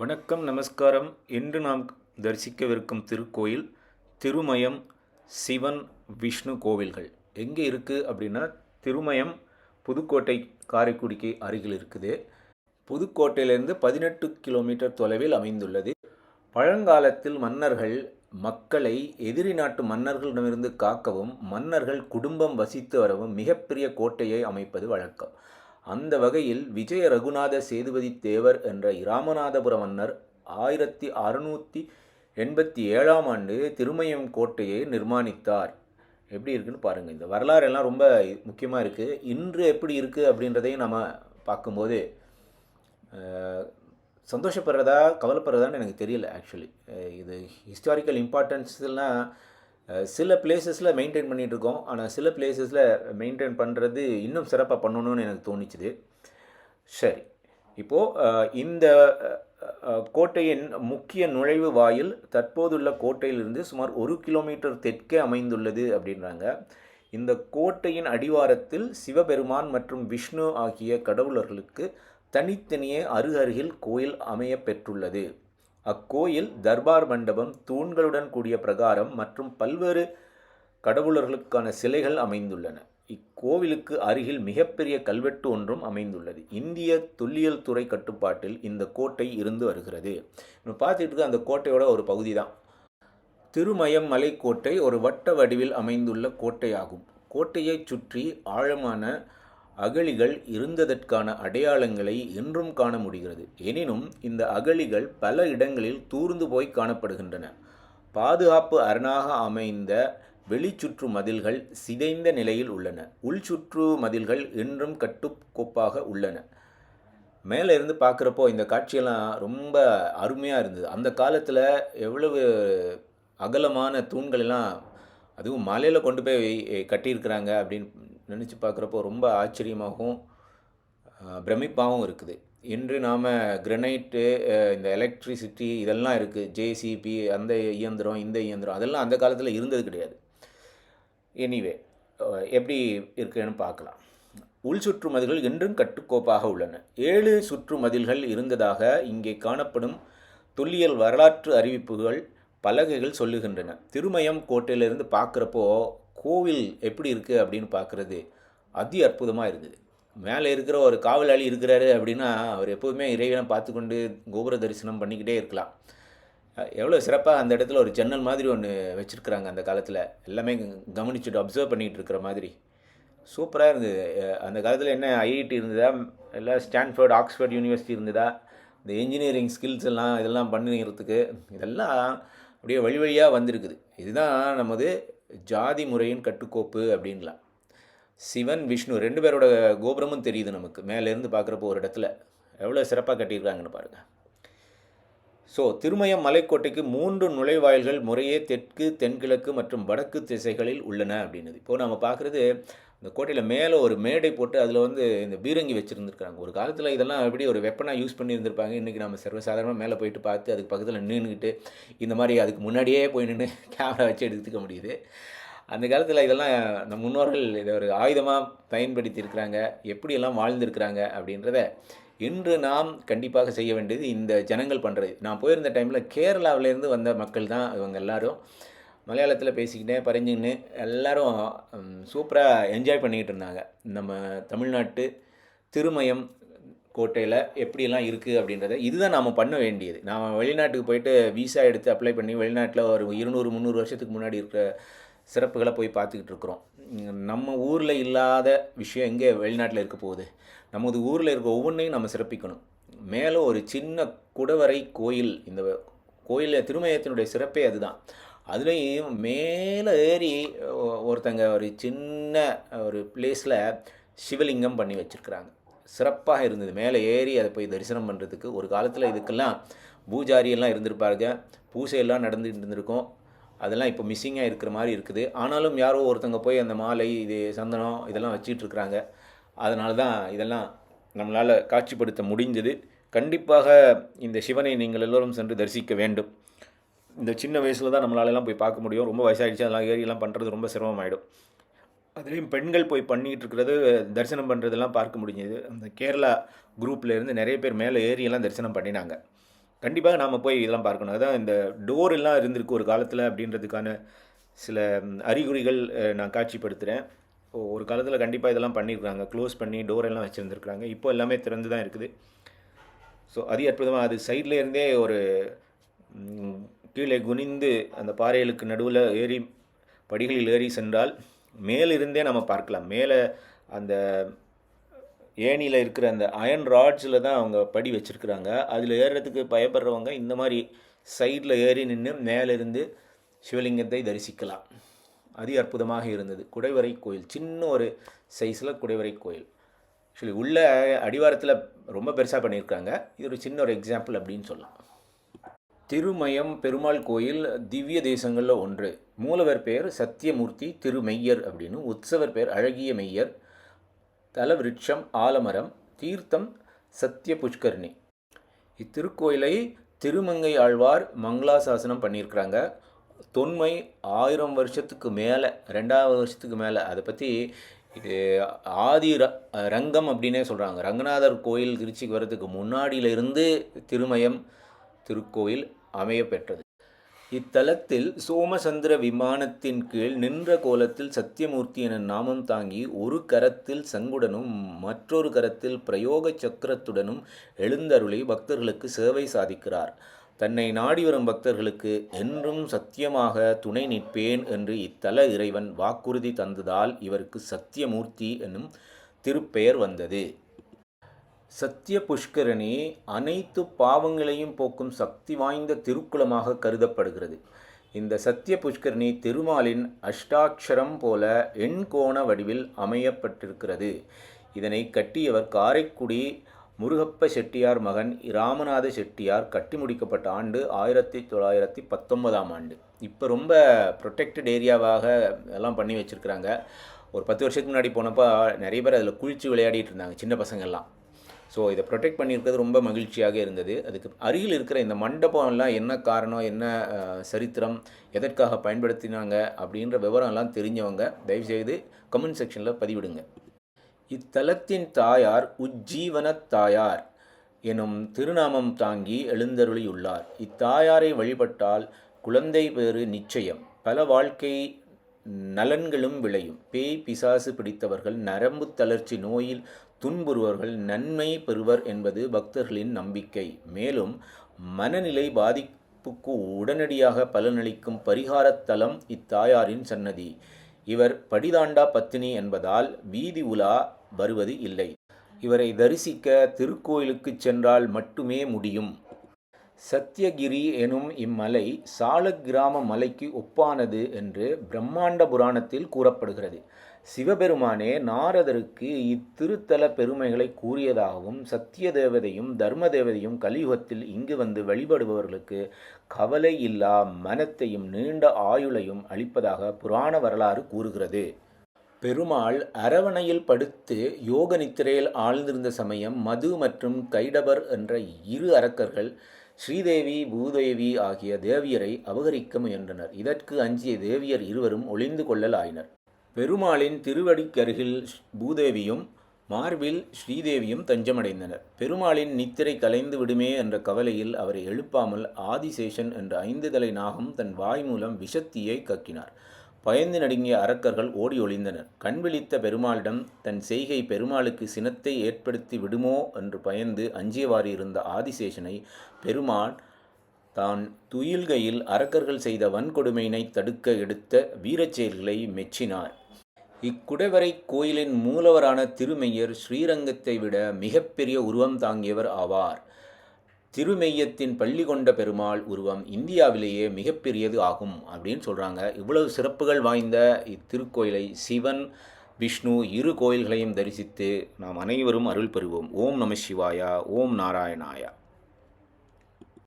வணக்கம் நமஸ்காரம். இன்று நாம் தரிசிக்கவிருக்கும் திருக்கோயில் திருமயம் சிவன் விஷ்ணு கோவில்கள். எங்கே இருக்குது அப்படின்னா திருமயம் புதுக்கோட்டை காரைக்குடிக்கு அருகில் இருக்குது. புதுக்கோட்டையிலிருந்து பதினெட்டு கிலோமீட்டர் தொலைவில் அமைந்துள்ளது. பழங்காலத்தில் மன்னர்கள் மக்களை எதிரி நாட்டு மன்னர்களிடமிருந்து காக்கவும் மன்னர்கள் குடும்பம் வசித்து வரவும் மிகப்பெரிய கோட்டையை அமைப்பது வழக்கம். அந்த வகையில் விஜய ரகுநாத சேதுபதி தேவர் என்ற இராமநாதபுர மன்னர் ஆயிரத்தி அறுநூற்றி எண்பத்தி ஏழாம் ஆண்டு திருமயம் கோட்டையை நிர்மாணித்தார். எப்படி இருக்குன்னு பாருங்கள் இந்த வரலாறு எல்லாம் ரொம்ப முக்கியமாக இருக்குது இன்று எப்படி இருக்குது அப்படின்றதையும் நம்ம பார்க்கும்போது சந்தோஷப்படுறதா கவலைப்படுறதான்னு எனக்கு தெரியல ஆக்சுவலி இது ஹிஸ்டாரிக்கல் இம்பார்ட்டன்ஸ்லாம் சில பிளேசஸில் மெயின்டைன் பண்ணிகிட்ருக்கோம் ஆனால் சில பிளேசஸில் மெயின்டைன் பண்ணுறது இன்னும் சிறப்பாக பண்ணணும்னு எனக்கு தோணிச்சுது. சரி. இப்போது இந்த கோட்டையின் முக்கிய நுழைவு வாயில் தற்போதுள்ள கோட்டையிலிருந்து சுமார் ஒரு கிலோமீட்டர் தெற்கே அமைந்துள்ளது அப்படின்றாங்க. இந்த கோட்டையின் அடிவாரத்தில் சிவபெருமான் மற்றும் விஷ்ணு ஆகிய கடவுளர்களுக்கு தனித்தனியே அருகருகில் கோயில் அமைய பெற்றுள்ளது. அக்கோயில் தர்பார் மண்டபம் தூண்களுடன் கூடிய பிரகாரம் மற்றும் பல்வேறு கடவுளர்களுக்கான சிலைகள் அமைந்துள்ளன. இக்கோவிலுக்கு அருகில் மிகப்பெரிய கல்வெட்டு ஒன்றும் அமைந்துள்ளது. இந்திய தொல்லியல் துறை கட்டுப்பாட்டில் இந்த கோட்டை இருந்து வருகிறது. நம்ம பார்த்துட்டு அந்த கோட்டையோட ஒரு பகுதி தான் திருமயம் மலைக்கோட்டை ஒரு வட்ட வடிவில் அமைந்துள்ள கோட்டையாகும். கோட்டையைச் சுற்றி ஆழமான அகழிகள் இருந்ததற்கான அடையாளங்களை இன்றும் காண முடிகிறது. எனினும் இந்த அகழிகள் பல இடங்களில் தூர்ந்து போய் காணப்படுகின்றன. பாதுகாப்பு அரணாக அமைந்த வெளிச்சுற்று மதில்கள் சிதைந்த நிலையில் உள்ளன. உள்சுற்று மதில்கள் இன்றும் கட்டுக்கோப்பாக உள்ளன. மேலே இருந்து பார்க்குறப்போ இந்த காட்சியெல்லாம் ரொம்ப அருமையாக இருந்தது. அந்த காலத்தில் எவ்வளவு அகலமான தூண்கள் எல்லாம் அதுவும் மலையில் கொண்டு போய் கட்டியிருக்கிறாங்க அப்படின்னு நினச்சி பார்க்குறப்போ ரொம்ப ஆச்சரியமாகவும் பிரமிப்பாகவும் இருக்குது. இன்று நாம் கிரனைட்டு இந்த எலக்ட்ரிசிட்டி இதெல்லாம் இருக்குது ஜேசிபி அந்த இயந்திரம் இந்த இயந்திரம் அதெல்லாம் அந்த காலத்தில் இருந்தது கிடையாது. எனிவே எப்படி இருக்குன்னு பார்க்கலாம். உள் சுற்று மதில்கள் என்றும் கட்டுக்கோப்பாக உள்ளன. ஏழு சுற்று மதில்கள் இருந்ததாக இங்கே காணப்படும் தொல்லியல் வரலாற்று அறிவிப்புகள் பலகைகள் சொல்லுகின்றன. திருமயம் கோட்டையிலிருந்து பார்க்குறப்போ கோவில் எப்படி இருக்குது அப்படின்னு பார்க்குறது அதி அற்புதமாக இருக்குது மேலே இருக்கிற ஒரு காவலாளி இருக்கிறாரு அப்படின்னா அவர் எப்போதுமே இறைவனை பார்த்து கொண்டு கோபுர தரிசனம் பண்ணிக்கிட்டே இருக்கலாம். எவ்வளோ சிறப்பாக அந்த இடத்துல ஒரு ஜன்னல் மாதிரி ஒன்று வச்சுருக்குறாங்க அந்த காலத்தில். எல்லாமே கவனிச்சுட்டு அப்சர்வ் பண்ணிகிட்டு இருக்கிற மாதிரி. சூப்பராக இருந்தது. அந்த காலத்தில் என்ன ஐஐடி இருந்ததா? இல்லை ஸ்டான்ஃபோர்ட் ஆக்ஸ்ஃபோர்ட் யூனிவர்சிட்டி இருந்ததா? இந்த இன்ஜினியரிங் ஸ்கில்ஸ் எல்லாம் இதெல்லாம் பண்ணுறதுக்கு இதெல்லாம் அப்படியே வழி வழியாக வந்திருக்குது. இதுதான் நமது ஜாதி முறையின் கட்டுக்கோப்பு அப்படின்லாம். சிவன் விஷ்ணு ரெண்டு பேரோட கோபுரமும் தெரியுது நமக்கு. மேலேருந்து பார்க்குறப்போ ஒரு இடத்துல. எவ்வளோ சிறப்பாக கட்டியிருக்காங்கன்னு பாருங்கள் ஸோ திருமயம் மலைக்கோட்டைக்கு மூன்று நுழைவாயில்கள் முறையே தெற்கு தென்கிழக்கு மற்றும் வடக்கு திசைகளில் உள்ளன அப்படின்னது. இப்போது நம்ம பார்க்குறது இந்த கோட்டையில் மேலே ஒரு மேடை போட்டு அதில் வந்து இந்த பீரங்கி வச்சுருந்துருக்காங்க ஒரு காலத்தில் இதெல்லாம் எப்படி ஒரு வெப்பனாக யூஸ் பண்ணியிருந்திருப்பாங்க. இன்றைக்கி நம்ம சர்வசாதாரணமாக மேலே போயிட்டு பார்த்து அதுக்கு பக்கத்தில் நின்றுக்கிட்டு இந்த மாதிரி அதுக்கு முன்னாடியே போய் நின்று கேமரா வச்சு எடுத்துக்க முடியுது. அந்த காலத்தில் இதெல்லாம் நம் முன்னோர்கள் இதை ஒரு ஆயுதமாக பயன்படுத்தியிருக்கிறாங்க. எப்படியெல்லாம் வாழ்ந்திருக்கிறாங்க அப்படின்றத இன்று நாம் கண்டிப்பாக செய்ய வேண்டியது இந்த ஜனங்கள் பண்ணுறது நான் போயிருந்த டைமில் கேரளாவிலேருந்து வந்த மக்கள் தான் இவங்க எல்லாரும். மலையாளத்தில் பேசிக்கிட்டே பறிஞ்சுக்கின்னு எல்லோரும் சூப்பராக என்ஜாய் பண்ணிக்கிட்டு இருந்தாங்க. நம்ம தமிழ்நாட்டு திருமயம் கோட்டையில் எப்படியெல்லாம் இருக்குது அப்படின்றத இதுதான் நாம் பண்ண வேண்டியது. நாம் வெளிநாட்டுக்கு போயிட்டு விசா எடுத்து அப்ளை பண்ணி வெளிநாட்டில் ஒரு இருநூறு முந்நூறு வருஷத்துக்கு முன்னாடி இருக்கிற சிறப்புகளை போய் பார்த்துக்கிட்டு இருக்கிறோம். நம்ம ஊரில் இல்லாத விஷயம் எங்கே வெளிநாட்டில் இருக்க போகுது? நமது ஊரில் இருக்க ஒவ்வொன்றையும் நம்ம சிறப்பிக்கணும். மேலே ஒரு சின்ன குடவரை கோயில் இந்த கோயில் திருமயத்தினுடைய சிறப்பே அதுதான். அதுலேயும் மேலே ஏறி ஒருத்தங்க ஒரு சின்ன ஒரு பிளேஸில் சிவலிங்கம் பண்ணி வச்சுருக்குறாங்க. சிறப்பாக இருந்தது. மேலே ஏறி அதை போய் தரிசனம் பண்ணுறதுக்கு ஒரு காலத்தில் இதுக்கெல்லாம் பூஜாரி எல்லாம் பூசையெல்லாம் நடந்துகிட்டு இருந்திருக்கும். அதெல்லாம் இப்போ மிஸ்ஸிங்காக இருக்கிற மாதிரி இருக்குது. ஆனாலும் யாரோ ஒருத்தங்க போய் அந்த மாலை இது சந்தனம் இதெல்லாம் வச்சிட்டு இருக்கிறாங்க. அதனால தான் இதெல்லாம் நம்மளால் காட்சிப்படுத்த முடிந்தது கண்டிப்பாக இந்த சிவனை நீங்கள் எல்லோரும் சென்று தரிசிக்க வேண்டும். இந்த சின்ன வயசில் தான் நம்மளால எல்லாம் போய் பார்க்க முடியும். ரொம்ப வயசாகிடுச்சு அதெல்லாம் ஏறியெல்லாம் பண்ணுறது ரொம்ப சிரமமாயிடும். அதுலேயும் பெண்கள் போய் பண்ணிகிட்டு இருக்கிறது தரிசனம் பண்ணுறதெல்லாம் பார்க்க முடிஞ்சது. அந்த கேரளா குரூப்பில் இருந்து நிறைய பேர் மேலே ஏறியெல்லாம் தரிசனம் பண்ணினாங்க. கண்டிப்பாக நாம் போய் இதெல்லாம் பார்க்கணும். அதான் இந்த டோர் எல்லாம் இருந்திருக்கு ஒரு காலத்தில் அப்படின்றதுக்கான சில அறிகுறிகள் நான் காட்சிப்படுத்துகிறேன் ஒரு காலத்தில் கண்டிப்பாக இதெல்லாம் பண்ணியிருக்காங்க க்ளோஸ் பண்ணி டோர் எல்லாம் வச்சுருந்துருக்குறாங்க. இப்போ எல்லாமே திறந்து தான் இருக்குது. ஸோ அதி அற்புதமாக அது சைடில் இருந்தே ஒரு கீழே குனிந்து அந்த பாறைகளுக்கு நடுவில் ஏறி படிகளில் ஏறி சென்றால் மேலிருந்தே நம்ம பார்க்கலாம். மேலே அந்த ஏணியில் இருக்கிற அந்த அயன் ராட்ஸில் தான் அவங்க படி வச்சுருக்குறாங்க. அதில் ஏறுறதுக்கு பயப்படுறவங்க இந்த மாதிரி சைடில் ஏறி நின்று மேலிருந்து சிவலிங்கத்தை தரிசிக்கலாம். அதி அற்புதமாக இருந்தது. குடைவரை கோயில். சின்ன ஒரு சைஸில் குடைவரை கோயில். ஆக்சுவலி உள்ள அடிவாரத்தில் ரொம்ப பெருசாக பண்ணியிருக்காங்க. இது ஒரு சின்ன ஒரு எக்ஸாம்பிள் அப்படின்னு சொல்லலாம். திருமயம் பெருமாள் கோயில் திவ்ய தேசங்களில் ஒன்று. மூலவர் பெயர் சத்தியமூர்த்தி திருமெய்யர் அப்படின்னு. உற்சவர் பெயர் அழகிய மெய்யர். தலவிருட்சம் ஆலமரம் தீர்த்தம் சத்திய புஷ்கரணி இத்திருக்கோயிலை திருமங்கை ஆழ்வார் மங்களாசாசனம் பண்ணியிருக்கிறாங்க. தொன்மை ஆயிரம் வருஷத்துக்கு மேலே ரெண்டாவது வருஷத்துக்கு மேலே அதை பற்றி இது ஆதி ர ரங்கம் அப்படின்னே சொல்கிறாங்க ரங்கநாதர் கோயில் திருச்சிக்கு வர்றதுக்கு முன்னாடியில இருந்து திருமயம் திருக்கோயில் அமைய பெற்றது இத்தலத்தில் சோமசந்திர விமானத்தின் கீழ் நின்ற கோலத்தில் சத்தியமூர்த்தி என நாமம் தாங்கி ஒரு கரத்தில் சங்குடனும் மற்றொரு கரத்தில் பிரயோக சக்கரத்துடனும் எழுந்தருளி பக்தர்களுக்கு சேவை சாதிக்கிறார். தன்னை நாடி வரும் பக்தர்களுக்கு என்றும் சத்தியமாக துணை நிற்பேன் என்று இத்தல இறைவன் வாக்குறுதி தந்ததால் இவருக்கு சத்தியமூர்த்தி என்னும் திருப்பெயர் வந்தது. சத்திய புஷ்கரணி அனைத்து பாவங்களையும் போக்கும் சக்தி வாய்ந்த திருக்குளமாக கருதப்படுகிறது. இந்த சத்திய புஷ்கரணி திருமாலின் அஷ்டாட்சரம் போல எண்கோண வடிவில் அமையப்பட்டிருக்கிறது. இதனை கட்டியவர் காரைக்குடி முருகப்ப செட்டியார் மகன் ராமநாத செட்டியார் கட்டி முடிக்கப்பட்ட ஆண்டு ஆயிரத்தி தொள்ளாயிரத்தி பத்தொன்பதாம் ஆண்டு. இப்போ ரொம்ப ப்ரொடெக்டட் ஏரியாவாக எல்லாம் பண்ணி வச்சுருக்குறாங்க. ஒரு பத்து வருஷத்துக்கு முன்னாடி போனப்போ நிறைய பேர் அதில் குளிச்சு விளையாடிட்டு இருந்தாங்க சின்ன பசங்கள்லாம். ஸோ இதை ப்ரொடெக்ட் பண்ணியிருக்கிறது ரொம்ப மகிழ்ச்சியாக இருந்தது. அதுக்கு அருகில் இருக்கிற இந்த மண்டபம்லாம் என்ன காரணம் என்ன சரித்திரம் எதற்காக பயன்படுத்தினாங்க அப்படின்ற விவரம்லாம் தெரிஞ்சவங்க தயவுசெய்து கமெண்ட் செக்ஷனில் பதிவிடுங்க. இத்தலத்தின் தாயார் உஜ்ஜீவனத் தாயார் எனும் திருநாமம் தாங்கி எழுந்தருளியுள்ளார். இத்தாயாரை வழிபட்டால் குழந்தை பேறு நிச்சயம். பல வாழ்க்கை நலன்களும் விளையும். பேய் பிசாசு பிடித்தவர்கள் நரம்பு தளர்ச்சி நோயில் துன்புறுவர்கள் நன்மை பெறுவர் என்பது பக்தர்களின் நம்பிக்கை. மேலும் மனநிலை பாதிப்புக்கு உடனடியாக பலனளிக்கும் பரிகாரத் தலம் இத்தாயாரின் சன்னதி. இவர் படிதாண்டா பத்தினி என்பதால் வீதி உலா வருவது இல்லை. இவரை தரிசிக்க திருக்கோயிலுக்கு சென்றால் மட்டுமே முடியும். சத்தியகிரி எனும் இம்மலை சாலக்கிராம மலைக்கு ஒப்பானது என்று பிரம்மாண்ட புராணத்தில் கூறப்படுகிறது. சிவபெருமானே நாரதருக்கு இத்திருத்தல பெருமைகளை கூறியதாகவும் சத்திய தேவதையும் தர்ம தேவதையும் கலியுகத்தில் இங்கு வந்து வழிபடுபவர்களுக்கு கவலை இல்லா மனத்தையும் நீண்ட ஆயுளையும் அளிப்பதாக புராண வரலாறு கூறுகிறது. பெருமாள் அரவணையில் படுத்து யோக நித்திரையில் ஆழ்ந்திருந்த சமயம் மது மற்றும் கைடபர் என்ற இரு அரக்கர்கள் ஸ்ரீதேவி பூதேவி ஆகிய தேவியரை அபகரிக்க முயன்றனர். இதற்கு அஞ்சிய தேவியர் இருவரும் ஒளிந்து கொள்ளலாயினர். பெருமாளின் திருவடிக்கருகில் பூதேவியும் மார்பில் ஸ்ரீதேவியும் தஞ்சமடைந்தனர். பெருமாளின் நித்திரை கலைந்து விடுமே என்ற கவலையில் அவரை எழுப்பாமல் ஆதிசேஷன் என்ற ஐந்து தலை நாகம் தன் வாய் மூலம் விஷத்தீயை கக்கினார். பயந்து நடுங்கிய அரக்கர்கள் ஓடி ஒளிந்தனர். கண் விழித்த பெருமாளிடம் தன் செய்கை பெருமாளுக்கு சினத்தை ஏற்படுத்தி விடுமோ? என்று பயந்து அஞ்சியவாறு இருந்த ஆதிசேஷனை பெருமாள் தான் துயில்கையில் அரக்கர்கள் செய்த வன்கொடுமையினை தடுக்க எடுத்த வீரச் செயல்களை மெச்சினார். இக்குடைவரை கோயிலின் மூலவரான திருமெய்யர் ஸ்ரீரங்கத்தை விட மிகப்பெரிய உருவம் தாங்கியவர் ஆவார். திருமெய்யத்தின் பள்ளி கொண்ட பெருமாள் உருவம் இந்தியாவிலேயே மிகப்பெரியது ஆகும் அப்படின்னு சொல்கிறாங்க இவ்வளவு சிறப்புகள் வாய்ந்த இத்திருக்கோயிலை சிவன் விஷ்ணு இரு கோயில்களையும் தரிசித்து நாம் அனைவரும் அருள் பெறுவோம் ஓம் நம சிவாயா ஓம் நாராயணாயா.